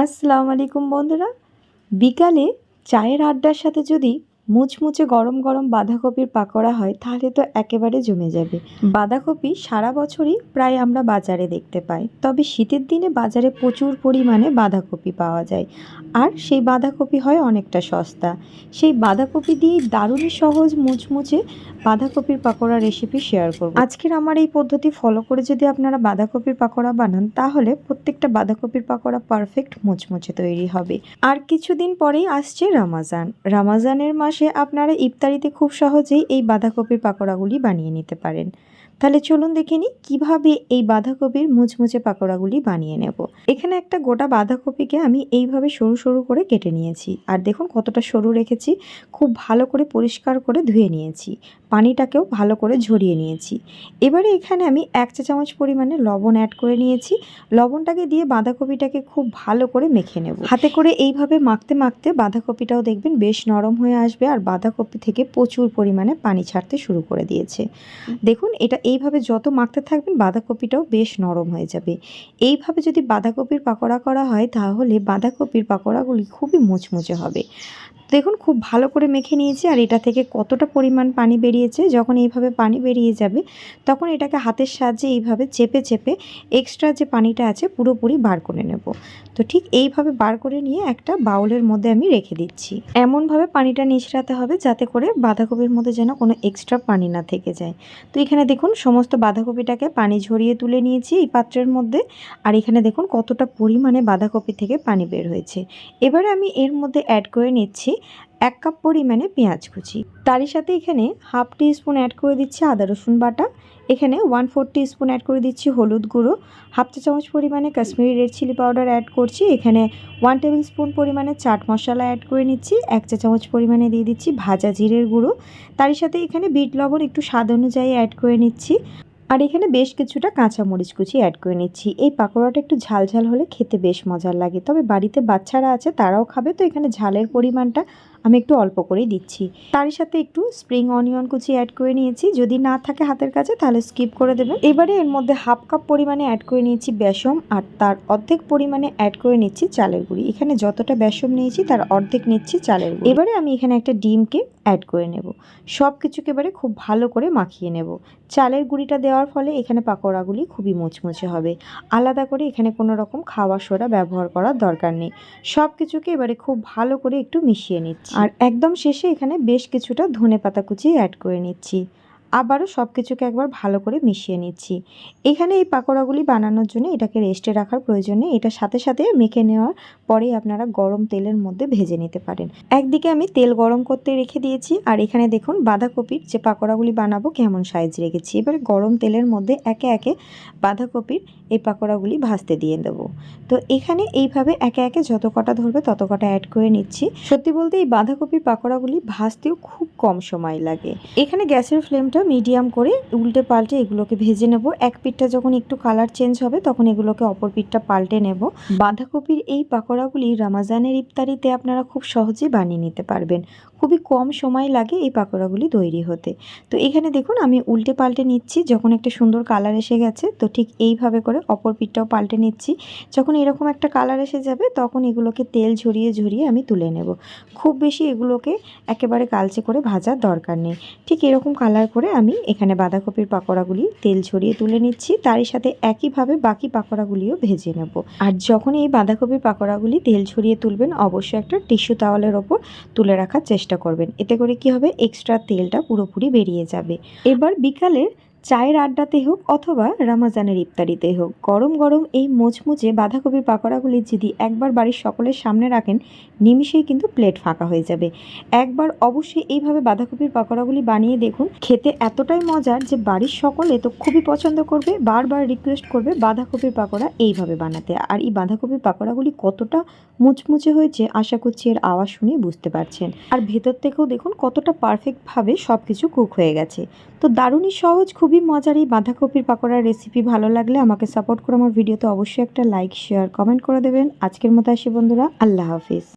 আসসালামু আলাইকুম বন্ধুরা। বিকালে চায়ের আড্ডার সাথে যদি মুচমুচে গরম গরম বাঁধাকপির পাকোড়া হয়, তাহলে তো একেবারে জমে যাবে। বাঁধাকপি সারা বছরই প্রায় আমরা বাজারে দেখতে পাই, তবে শীতের দিনে বাজারে প্রচুর পরিমাণে বাঁধাকপি পাওয়া যায়, আর সেই বাঁধাকপি হয় অনেকটা সস্তা। সেই বাঁধাকপি দিয়ে দারুণই সহজ মুচমুচে বাঁধাকপির পাকোড়া রেসিপি শেয়ার করব। আজকের আমার এই পদ্ধতি ফলো করে যদি আপনারা বাঁধাকপির পাকোড়া বানান, তাহলে প্রত্যেকটা বাঁধাকপির পাকোড়া পারফেক্ট মুচমুচে তৈরি হবে। আর কিছুদিন পরেই আসছে রামাজান রামাজানের মাসে আপনারা ইফতারিতে খুব সহজেই এই বাঁধাকপির পাকোড়াগুলি বানিয়ে নিতে পারেন। তাহলে চলুন দেখে নিই কীভাবে এই বাঁধাকপির মুচমুচে পাকোড়াগুলি বানিয়ে নেব। এখানে একটা গোটা বাঁধাকপিকে আমি এইভাবে সরু সরু করে কেটে নিয়েছি। আর দেখুন কতটা সরু রেখেছি, খুব ভালো করে পরিষ্কার করে ধুয়ে নিয়েছি। পানিটাকেও ভালো করে ঝরিয়ে নিয়েছি। এবারে এখানে আমি এক চা চামচ পরিমাণে লবণ অ্যাড করে নিয়েছি। লবণটাকে দিয়ে বাঁধাকপিটাকে খুব ভালো করে মেখে নেব। হাতে করে এইভাবে মাখতে মাখতে বাঁধাকপিটাও দেখবেন বেশ নরম হয়ে আসবে আর বাঁধাকপি থেকে প্রচুর পরিমাণে পানি ছাড়তে শুরু করে দিয়েছে। দেখুন, এটা এইভাবে যত মাখতে থাকবেন বাঁধাকপিটাও বেশ নরম হয়ে যাবে। এইভাবে যদি বাঁধাকপির পাকোড়া করা হয়, তাহলে বাঁধাকপির পাকোড়াগুলি খুবই মুচমুচে হবে। দেখুন, খুব ভালো করে মেখে নিয়েছি আর এটা থেকে কতটা পরিমাণ পানি বেরিয়েছে, যখন এইভাবে পানি বেরিয়ে যাবে, তখন এটাকে হাতের সাহায্যে এইভাবে চেপে চেপে এক্সট্রা যে পানিটা আছে পুরোপুরি বার করে নেব। তো ঠিক এইভাবে বার করে নিয়ে একটা বাউলের মধ্যে আমি রেখে দিচ্ছি। এমনভাবে পানিটা নিচড়াতে হবে যাতে করে বাঁধাকপির মধ্যে যেন কোনো এক্সট্রা পানি না থেকে যায়। তো এখানে দেখুন সমস্ত বাঁধাকপিটাকে পানি ঝরিয়ে তুলে নিয়েছি এই পাত্রের মধ্যে। আর এখানে দেখুন কতটা পরিমাণে বাঁধাকপি থেকে পানি বের হয়েছে। এবারে আমি এর মধ্যে অ্যাড করে নিচ্ছি এক কাপ পরিমাণে পেঁয়াজ কুচি। তারই সাথে এখানে হাফ টি স্পুন অ্যাড করে দিচ্ছি আদা, রসুন বাটা। এখানে one four teaspoon add করে দিচ্ছি হলুদ গুঁড়ো। হাফ চা চামচ পরিমাণে Kashmiri red chilli powder add করছি। এখানে ওয়ান টেবিল স্পুন পরিমাণে চাট মশলা অ্যাড করে নিচ্ছি। এক চা চামচ পরিমাণে দিয়ে দিচ্ছি ভাজা জিরের গুঁড়ো। তারই সাথে এখানে বিট লবণ একটু স্বাদ অনুযায়ী অ্যাড করে নিচ্ছি। আর এখানে বেশ কিছুটা কাঁচা মরিচ কুচি অ্যাড করে নিচ্ছি। এই পাকোড়াটা একটু ঝাল ঝাল হলে খেতে বেশ মজার লাগে। তবে বাড়িতে বাচ্চারা আছে, তারাও খাবে। তো এখানে ঝালের পরিমাণটা আমি একটু অল্প করেই দিচ্ছি। তারই সাথে একটু স্প্রিং অনিয়ন কুচি অ্যাড করে নিয়েছি। যদি না থাকে হাতের কাছে, তাহলে স্কিপ করে দেবেন। এবারে এর মধ্যে হাফ কাপ পরিমাণে অ্যাড করে নিয়েছি বেসম আর তার অর্ধেক পরিমাণে অ্যাড করে নিচ্ছি চালের গুঁড়ি। এখানে যতটা বেসম নিয়েছি, তার অর্ধেক নিচ্ছি চালের গুঁড়ি। এবারে আমি এখানে একটা ডিমকে অ্যাড করে নেব। সব কিছুকে এবারে খুব ভালো করে মাখিয়ে নেব। চালের গুঁড়িটা দেওয়ার ফলে এখানে পাকোড়াগুলি খুবই মুচমুচে হবে। আলাদা করে এখানে কোনো রকম খাওয়া সোডা ব্যবহার করার দরকার নেই। সব কিছুকে এবারে খুব ভালো করে একটু মিশিয়ে নিচ্ছি। আর একদম শেষে এখানে বেশ কিছুটা ধনে পাতা কুচি অ্যাড করে নিচ্ছি। আবারও সব কিছুকে একবার ভালো করে মিশিয়ে নিচ্ছি। এখানে এই পাকোড়াগুলি বানানোর জন্য এটাকে রেস্টে রাখার প্রয়োজন নেই। এটার সাথে সাথে মেখে নেওয়ার পরেই আপনারা গরম তেলের মধ্যে ভেজে নিতে পারেন। একদিকে আমি তেল গরম করতে রেখে দিয়েছি। আর এখানে দেখুন বাঁধাকপির যে পাকোড়াগুলি বানাবো কেমন সাইজ রেখেছি। এবারে গরম তেলের মধ্যে একে একে বাঁধাকপির এই পাকোড়াগুলি ভাজতে দিয়ে দেবো। তো এখানে এইভাবে একে একে যত কটা ধরবে তত কটা অ্যাড করে নিচ্ছি। সত্যি বলতে এই বাঁধাকপির পাকোড়াগুলি ভাজতেও খুব কম সময় লাগে। এখানে গ্যাসের ফ্লেমটা মিডিয়াম করে উল্টে পাল্টে এগুলোকে ভেজে নেব। এক পিঠটা যখন একটু কালার চেঞ্জ হবে, তখন এগুলোকে অপর পিঠটা পাল্টে নেব। বাঁধাকপির এই পাকোড়াগুলি রামাজানের ইফতারিতে আপনারা খুব সহজেই বানিয়ে নিতে পারবেন। খুবই কম সময় লাগে এই পাকোড়াগুলি তৈরি হতে। তো এখানে দেখুন, আমি উল্টে পাল্টে নিচ্ছি, যখন একটা সুন্দর কালার এসে গেছে, তো ঠিক এইভাবে করে অপর পিঠটাও পাল্টে নিচ্ছি। যখন এরকম একটা কালার এসে যাবে, তখন এগুলোকে তেল ঝরিয়ে ঝরিয়ে আমি তুলে নেব। খুব বেশি এগুলোকে একেবারে কালচে করে ভাজার দরকার নেই। ঠিক এরকম কালার করে আমি এখানে বাঁধাকপির পাকোড়াগুলি তেল ছড়িয়ে তুলে নিচ্ছি। তারই সাথে একইভাবে বাকি পাকোড়াগুলিও ভেজে নেব। আর যখন এই বাঁধাকপির পাকোড়াগুলি তেল ছড়িয়ে তুলবেন, অবশ্যই একটা টিস্যু তাওয়ালের ওপর তুলে রাখার চেষ্টা করবেন। এতে করে কি হবে? এক্সট্রা তেলটা পুরোপুরি বেরিয়ে যাবে। এবার বিকালের চায়ের আড্ডাতে হোক অথবা রামাজানের ইফতারিতে হোক, গরম গরম এই মোচমুচে বাঁধাকপির পাকোড়াগুলি যদি একবার বাড়ির সকলের সামনে রাখেন, নিমিষেই কিন্তু প্লেট ফাঁকা হয়ে যাবে। একবার অবশ্যই এইভাবে বাঁধাকপির পাকোড়াগুলি বানিয়ে দেখুন, খেতে এতটাই মজার যে বাড়ির সকলে তো খুবই পছন্দ করবে, বারবার রিকোয়েস্ট করবে বাঁধাকপির পাকোড়া এইভাবে বানাতে। আর এই বাঁধাকপির পাকোড়াগুলি কতটা মুচমুচে হয়েছে আশা করছি এর আওয়াজ শুনে বুঝতে পারছেন। আর ভেতর থেকেও দেখুন কতটা পারফেক্টভাবে সব কিছু কুক হয়ে গেছে। তো দারুণই সহজ খুবই মজার এই বাঁধাকপির পাকোড়ার রেসিপি ভালো লাগলে আমাকে সাপোর্ট করে আমার ভিডিওতে অবশ্যই একটা লাইক শেয়ার কমেন্ট করে দেবেন। আজকের মতো আসি বন্ধুরা, আল্লাহ হাফিজ।